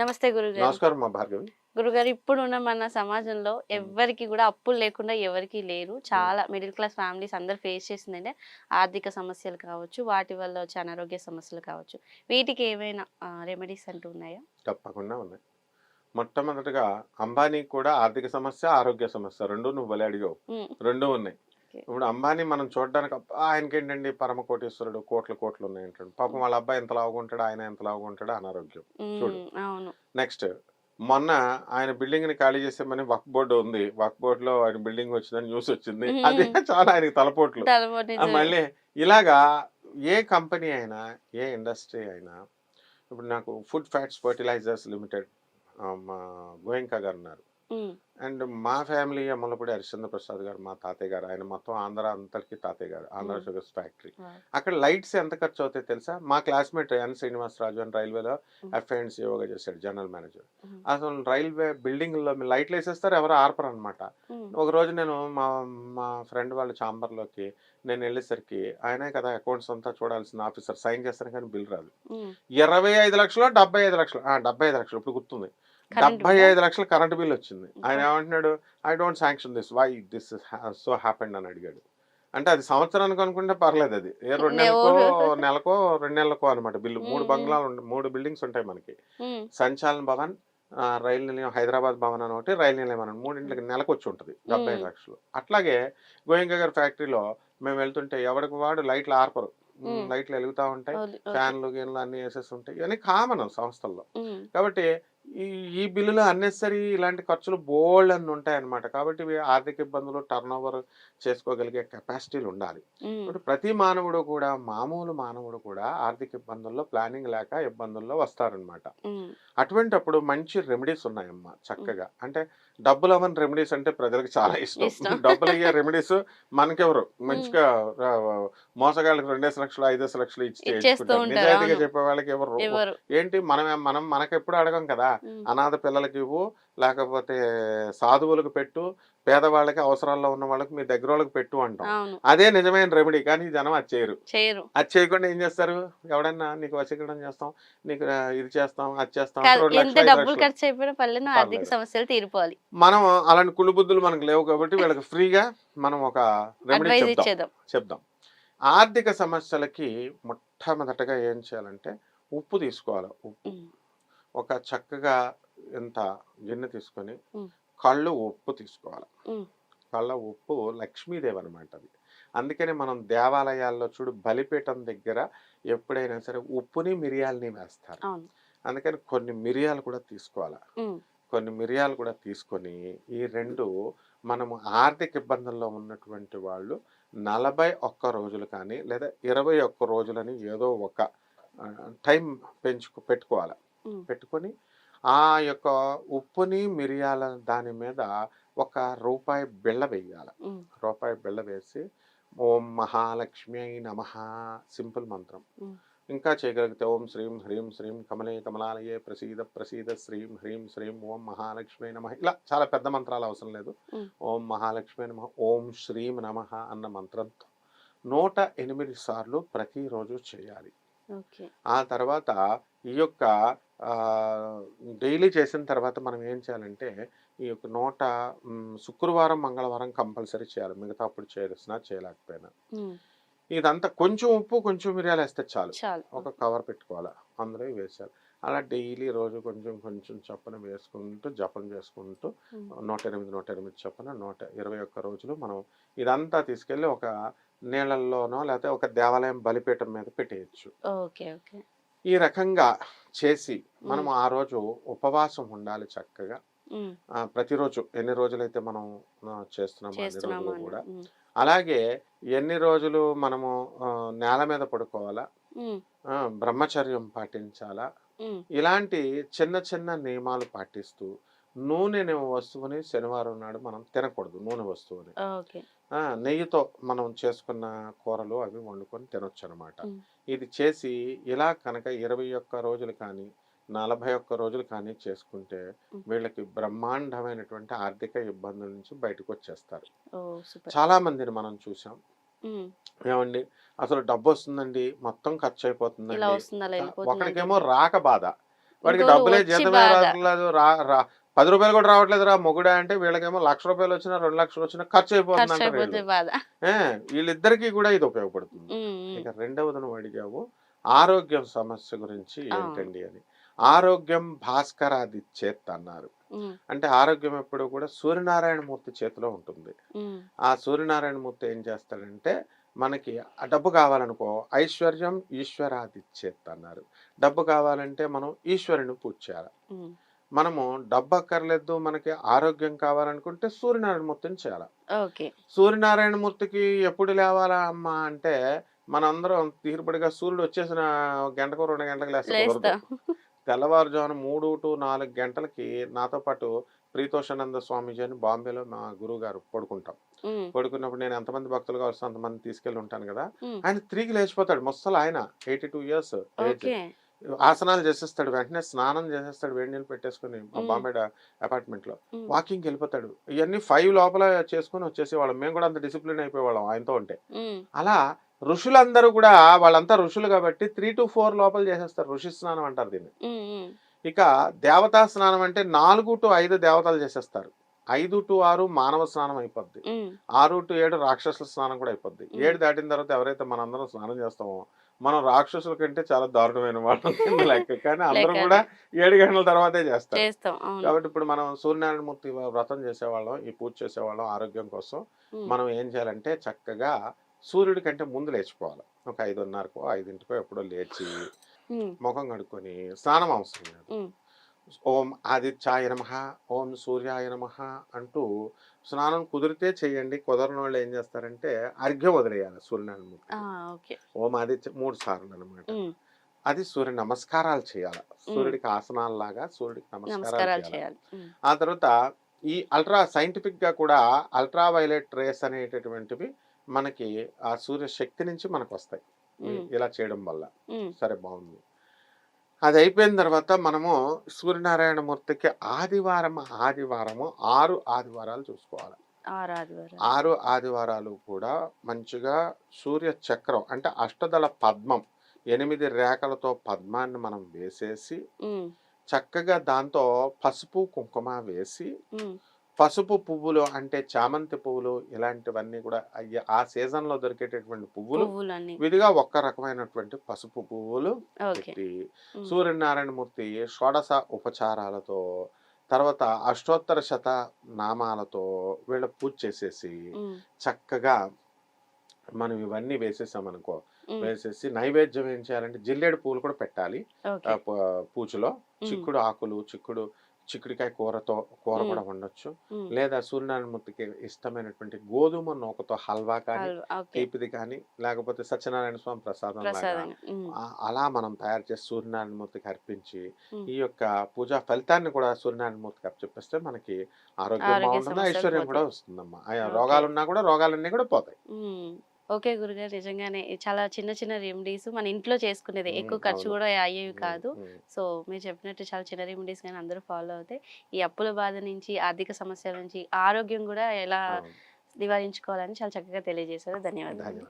నమస్తే గురుగారు. నమస్కారం మా భార్గవి? గురుగారు ఇప్పుడు ఉన్న మన సమాజంలో ఎవరికి కూడా అప్పులు లేకుండా ఎవరికి లేరు. చాలా మిడిల్ క్లాస్ ఫ్యామిలీస్ అందరు ఫేస్ చేసిందంటే ఆర్థిక సమస్యలు కావచ్చు వాటి వల్ల వచ్చే అనారోగ్య సమస్యలు కావచ్చు. వీటికి ఏమైనా రెమెడీస్ అంటూ ఉన్నాయా? తప్పకుండా ఉన్నాయి. మొట్టమొదటిగా అంబానీ కూడా ఆర్థిక సమస్య ఆరోగ్య సమస్య రెండు నువ్వు అడిగావు. రెండు ఉన్నాయి. ఇప్పుడు అంబానీ మనం చూడడానికి ఆయనకి ఏంటండి పరమ కోటీశ్వరుడు కోట్ల కోట్లు ఉన్నాయి అంటాడు. పాపం వాళ్ళ అబ్బాయి ఎంత లావుకుంటాడు ఆయన ఎంత లావుకుంటాడు అనారోగ్యం. చూడు. అవును. నెక్స్ట్ మొన్న ఆయన బిల్డింగ్ని ఖాళీ చేసామని వక్ బోర్డు ఉంది. వక్ బోర్డు లో ఆయన బిల్డింగ్ వచ్చిందని న్యూస్ వచ్చింది. అది చాలా ఆయనకి తలపోట్లు. మళ్ళీ ఇలాగా ఏ కంపెనీ అయినా ఏ ఇండస్ట్రీ అయినా ఇప్పుడు నాకు ఫుడ్ ఫ్యాట్స్ ఫర్టిలైజర్స్ లిమిటెడ్ మా గోయంకా గారు ఉన్నారు. అండ్ మా ఫ్యామిలీ అమ్మలపూడి హరిశ్చంద్ర ప్రసాద్ గారు మా తాతయ్య గారు ఆయన మొత్తం ఆంధ్ర అంతటికి తాతయ్య గారు ఆంధ్ర. Sugars factory. అక్కడ లైట్స్ ఎంత ఖర్చు అవుతాయి తెలుసా? మా క్లాస్మేట్ ఎన్ శ్రీనివాసరాజు అని రైల్వేలో. ఎఫ్ఐఎన్స్ యోగా చేశాడు జనరల్ మేనేజర్. అసలు రైల్వే బిల్డింగ్లో లైట్లు వేసేస్తారు ఎవరు ఆర్పరు అనమాట ఒక రోజు నేను మా మా ఫ్రెండ్ వాళ్ళ ఛాంబర్లోకి నేను వెళ్ళేసరికి ఆయనే కదా అకౌంట్స్ అంతా చూడాల్సిన ఆఫీసర్ సైన్ చేస్తాను కానీ బిల్ రాదు. ఇరవై ఐదు లక్షలు డెబ్బై ఐదు లక్షలు డెబ్బై ఐదు లక్షలు ఇప్పుడు గుర్తుంది. డెబ్బై? ఐదు లక్షలు కరెంట్ బిల్ వచ్చింది ఆయన. ఏమంటున్నాడు I don't sanction this why this so happened అని అడిగాడు అంటే అది సంవత్సరానికి అనుకుంటే పర్లేదు అది ఏ రెండు ఎవరు? నెలకో రెండు నెలలకో అనమాట బిల్లు మూడు. బంగ్లాలు మూడు బిల్డింగ్స్ ఉంటాయి మనకి సంచాలన్ భవన్ రైలు నిలయం హైదరాబాద్ భవన్ అని ఒకటి రైలు నిలయం అని. మూడింటికి నెలకు వచ్చి ఉంటుంది డెబ్బై ఐదు. లక్షలు అట్లాగే గోయంక గారి ఫ్యాక్టరీలో మేము వెళ్తుంటే ఎవరికి వాడు లైట్లు ఆర్పరు. లైట్లు వెలుగుతూ ఉంటాయి. ఫ్యాన్లు గీన్లు అన్ని వేసేసి ఉంటాయి ఇవన్నీ కామన్ సంస్థల్లో కాబట్టి ఈ ఈ బిల్లులో అన్నెసరీ ఇలాంటి ఖర్చులు బోల్డ్ అని ఉంటాయి అన్నమాట కాబట్టి ఇవి ఆర్థిక ఇబ్బందులు టర్న్ ఓవర్ చేసుకోగలిగే కెపాసిటీలు ఉండాలి. ఇప్పుడు ప్రతి మానవుడు కూడా మామూలు మానవుడు కూడా ఆర్థిక ఇబ్బందుల్లో ప్లానింగ్ లేక ఇబ్బందుల్లో వస్తారనమాట అటువంటప్పుడు మంచి రెమెడీస్ ఉన్నాయమ్మా చక్కగా. అంటే డబ్బులు అవ్వని రెమెడీస్ అంటే ప్రజలకు చాలా ఇష్టం. డబ్బులు అయ్యే రెమెడీస్ మనకెవరు? మంచిగా మోసగాళ్ళకి రెండేసి లక్షలు ఐదేసి లక్షలు ఇచ్చి నిజాయితీగా అవును. చెప్పే వాళ్ళకి ఎవరు? ఏంటి మనం మనం మనకెప్పుడు అడగం కదా? అనాథ పిల్లలకి ఇవ్వు లేకపోతే సాధువులకు పెట్టు పేదవాళ్ళకి అవసరాల్లో ఉన్న వాళ్ళకి మీ దగ్గర వాళ్ళకి పెట్టు అంటాం. అదే నిజమైన రెమెడీ కానీ జనం అది చేయరు. అది చేయకుండా ఏం చేస్తారు? ఎవడన్నా నీకు వశీకరణం చేస్తాం నీకు ఇది చేస్తాం అది చేస్తాం ఆర్థిక. సమస్యలు తీరిపోవాలి. మనం అలాంటి కుళ్ళు బుద్ధులు మనకు లేవు కాబట్టి వీళ్ళకి ఫ్రీగా మనం ఒక రెమెడీ చెప్దాం. ఆర్థిక సమస్యలకి మొట్టమొదటగా ఏం చేయాలంటే ఉప్పు తీసుకోవాలి. ఉప్పు. ఒక చక్కగా ఇంత గిన్నె తీసుకొని. కళ్ళు ఉప్పు తీసుకోవాలి. కళ్ళ ఉప్పు లక్ష్మీదేవి అనమాట అది. అందుకని మనం దేవాలయాల్లో చూడు బలిపీఠం దగ్గర ఎప్పుడైనా సరే ఉప్పుని మిరియాలని వేస్తారు. అందుకని కొన్ని మిరియాలు కూడా తీసుకోవాలి. కొన్ని మిరియాలు కూడా తీసుకొని ఈ రెండు మనము ఆర్థిక ఇబ్బందుల్లో ఉన్నటువంటి వాళ్ళు నలభై ఒక్క రోజులు కానీ లేదా ఇరవై ఒక్క రోజులని ఏదో ఒక టైం పెంచుకు పెట్టుకోవాలి. పెట్టుకొని ఆ యొక్క ఉప్పుని మిరియాల దాని మీద ఒక రూపాయి బిళ్ళ వేయాలి. రూపాయి బిళ్ళ వేసి ఓం మహాలక్ష్మి అయి నమ సింపుల్ మంత్రం. ఇంకా చేయగలిగితే ఓం శ్రీం హ్రీం శ్రీం కమలే కమలాలయే ప్రసీద ప్రసీద శ్రీం హ్రీం శ్రీం ఓం మహాలక్ష్మి నమ. ఇలా చాలా పెద్ద మంత్రాలు అవసరం లేదు. ఓం మహాలక్ష్మి నమ ఓం శ్రీం నమ అన్న మంత్రంతో నూట ఎనిమిది సార్లు ప్రతిరోజు చేయాలి. ఆ తర్వాత ఈ యొక్క డైలీ చేసిన తర్వాత మనం ఏం చేయాలంటే ఈ యొక్క నూట శుక్రవారం మంగళవారం కంపల్సరీ చేయాలి. మిగతా అప్పుడు చేయాల్సిన చేయలేకపోయినా. ఇదంతా కొంచెం ఉప్పు కొంచెం మిరియాలు వేస్తే చాలు. ఒక కవర్ పెట్టుకోవాలి. అందులో వేసేయాలి. అలా డైలీ రోజు కొంచెం కొంచెం చొప్పున వేసుకుంటూ జపం చేసుకుంటూ నూట ఎనిమిది నూట ఎనిమిది చొప్పున నూట ఇరవై ఒక్క రోజులు మనం ఇదంతా తీసుకెళ్ళి ఒక నీళ్ళల్లోనో లేకపోతే ఒక దేవాలయం బలిపీఠం మీద పెట్టేయచ్చు. Okay okay. ఈ రకంగా చేసి మనం ఆ రోజు ఉపవాసం ఉండాలి చక్కగా. ప్రతిరోజు ఎన్ని రోజులైతే మనం చేస్తున్నామో అన్ని రోజులు కూడా. అలాగే ఎన్ని రోజులు మనము నేల మీద పడుకోవాలా? బ్రహ్మచర్యం పాటించాలా? ఇలాంటి చిన్న చిన్న నియమాలు పాటిస్తూ నూనె వస్తువుని శనివారం నాడు మనం తినకూడదు నూనె వస్తువుని. నెయ్యితో మనం చేసుకున్న కూరలు అవి వండుకొని తినొచ్చు అనమాట. ఇది చేసి ఇలా కనుక ఇరవై ఒక్క రోజులు కానీ నలభై ఒక్క రోజులు కానీ చేసుకుంటే. వీళ్ళకి బ్రహ్మాండమైనటువంటి ఆర్థిక ఇబ్బందుల నుంచి బయటకు వచ్చేస్తారు చాలా మందిని మనం చూసాం. ఏమండి? అసలు డబ్బు వస్తుందండి మొత్తం ఖర్చు అయిపోతుందండి. ఒకరికేమో రాక బాధ. వాడికి డబ్బులే జీతమే. రావట్లేదు రా పది రూపాయలు కూడా రావట్లేదు రా మొగుడా అంటే వీళ్ళకేమో లక్ష రూపాయలు వచ్చినా రెండు లక్షలు వచ్చినా ఖర్చు అయిపోతుంది వీళ్ళిద్దరికీ కూడా ఇది ఉపయోగపడుతుంది. ఇక రెండవది అడిగావు ఆరోగ్యం సమస్య గురించి. ఏంటండి అని. ఆరోగ్యం భాస్కరాది చేత్ అన్నారు. అంటే ఆరోగ్యం ఎప్పుడూ కూడా సూర్యనారాయణ మూర్తి చేతిలో ఉంటుంది. ఆ సూర్యనారాయణ మూర్తి ఏం చేస్తాడంటే మనకి ఆ డబ్బు కావాలనుకో ఐశ్వర్యం ఈశ్వరాది చేత్ అన్నారు డబ్బు కావాలంటే మనం ఈశ్వరుని పూజ చేయాలి. మనము డబ్బు అక్కర్లేదు మనకి ఆరోగ్యం కావాలనుకుంటే సూర్యనారాయణ మూర్తిని చేయాలి. ఓకే. సూర్యనారాయణ మూర్తికి ఎప్పుడు లేవాలా అమ్మా అంటే మనందరం తీరుబడిగా సూర్యుడు వచ్చేసిన గంటకు రెండు గంటలకు లేస్తే. తెల్లవారుజామున మూడు టు నాలుగు గంటలకి నాతో పాటు ప్రీతోషానంద స్వామీజీ అని బాంబేలో మా గురువు గారు పడుకుంటాం పడుకున్నప్పుడు నేను ఎంతమంది భక్తులు కావాల్సిన అంతమంది తీసుకెళ్ళి ఉంటాను కదా. ఆయన త్రీకి లేచిపోతాడు. ముసలు ఆయన ఎయిటీ టూ ఇయర్స్ ఆసనాలు చేసేస్తాడు వెంటనే స్నానం చేసేస్తాడు వేడి నీళ్ళు పెట్టేసుకుని. బాంబే అపార్ట్మెంట్లో ఉమ్, వాకింగ్కి వెళ్ళిపోతాడు. ఇవన్నీ ఫైవ్ లోపల చేసుకుని వచ్చేసేవాళ్ళం. మేము కూడా అంత డిసిప్లిన్ అయిపోయేవాళ్ళం ఆయనతో ఉంటే. అలా ఋషులందరూ కూడా వాళ్ళంతా ఋషులు కాబట్టి త్రీ టు ఫోర్ లోపల చేసేస్తారు. ఋషి స్నానం అంటారు దీన్ని. ఇక దేవతా స్నానం అంటే నాలుగు టు ఐదు దేవతలు చేసేస్తారు. ఐదు టు ఆరు మానవ స్నానం అయిపోద్ది. ఆరు టు ఏడు రాక్షసుల స్నానం కూడా అయిపోద్ది. ఏడు దాటిన తర్వాత ఎవరైతే మనందరం స్నానం చేస్తామో మనం రాక్షసుల కంటే చాలా దారుణమైన వాళ్ళం లెక్క. కానీ అందరం. కూడా ఏడు గంటల తర్వాతే చేస్తారు. కాబట్టి ఇప్పుడు మనం సూర్యనారాయణ మూర్తి వ్రతం చేసేవాళ్ళం ఈ పూజ చేసేవాళ్ళం ఆరోగ్యం కోసం. మనం ఏం చేయాలంటే చక్కగా సూర్యుడి కంటే ముందు లేచిపోవాలి. ఒక ఐదున్నరకో ఐదింటికో ఎప్పుడో లేచి ముఖం కడుక్కొని స్నానం అవసరం లేదు. ఓం ఆదిత్యాయ నమ ఓం సూర్యాయ నమ అంటూ స్నానం కుదిరితే చేయండి. కుదరని వాళ్ళు ఏం చేస్తారంటే అర్ఘ్యం వదిలేయాలి సూర్యనారాయణ ఓం ఆదిత్య మూడు సార్లు అనమాట అది సూర్య నమస్కారాలు చేయాలి. సూర్యుడికి ఆసనాల్లాగా సూర్యుడికి నమస్కారాలు చేయాలి. ఆ తర్వాత ఈ అల్ట్రా సైంటిఫిక్గా కూడా అల్ట్రా వైలెట్ రేస్ అనేటటువంటివి మనకి ఆ సూర్య శక్తి నుంచి మనకు వస్తాయి. ఇలా చేయడం వల్ల. సరే బాగుంది. అది అయిపోయిన తర్వాత మనము సూర్యనారాయణ మూర్తికి ఆదివారం ఆదివారము ఆరు ఆదివారాలు చూసుకోవాలి. ఆరు ఆదివారం ఆరు ఆదివారాలు కూడా మంచిగా సూర్య చక్రం అంటే అష్టదళ పద్మం ఎనిమిది రేఖలతో పద్మాన్ని మనం వేసేసి చక్కగా దాంతో పసుపు కుంకుమ వేసి పసుపు పువ్వులు అంటే చామంతి పువ్వులు ఇలాంటివన్నీ కూడా అయ్య- ఆ సీజన్లో దొరికేటటువంటి పువ్వులు. విధిగా ఒక్క రకమైనటువంటి పసుపు పువ్వులు పెట్టి ఉమ్, సూర్యనారాయణ మూర్తి షోడశ ఉపచారాలతో తర్వాత అష్టోత్తర శత నామాలతో వీళ్ళ పూజ చేసేసి చక్కగా మనం ఇవన్నీ వేసేసామనుకో వేసేసి నైవేద్యం ఏం చేయాలంటే జిల్లేడు పూలు కూడా పెట్టాలి. ఆ ఓకే ప- పూజలో. ఉమ్, చిక్కుడు ఆకులు చిక్కుడు చిక్కుడికాయ కూరతో కూర. కూడా వండొచ్చు లేదా సూర్యనారాయణ మూర్తికి ఇష్టమైనటువంటి గోధుమ నూకతో హల్వా కానీ తీపిది కానీ లేకపోతే సత్యనారాయణ స్వామి ప్రసాదం లాగా అలా మనం తయారు చేసి సూర్యనారాయణ మూర్తికి అర్పించి. ఈ యొక్క పూజా ఫలితాన్ని కూడా సూర్యనారాయణ మూర్తికి అప్పచెప్పిస్తే మనకి ఆరోగ్యం బాగుంటుంది ఐశ్వర్యం కూడా. వస్తుందమ్మా. రోగాలున్నా కూడా రోగాలన్నీ కూడా పోతాయి. ఓకే గురుగారు. నిజంగానే చాలా చిన్న చిన్న రెమెడీస్ మన ఇంట్లో చేసుకునేది. ఎక్కువ ఖర్చు. కూడా అయ్యేవి కాదు. సో మీరు చెప్పినట్టు చాలా చిన్న రెమెడీస్ కానీ అందరూ ఫాలో అవుతాయి ఈ అప్పుల బాధ నుంచి ఆర్థిక సమస్యల నుంచి ఆరోగ్యం కూడా ఎలా. నివారించుకోవాలని చాలా చక్కగా తెలియజేశారు. ధన్యవాదాలు.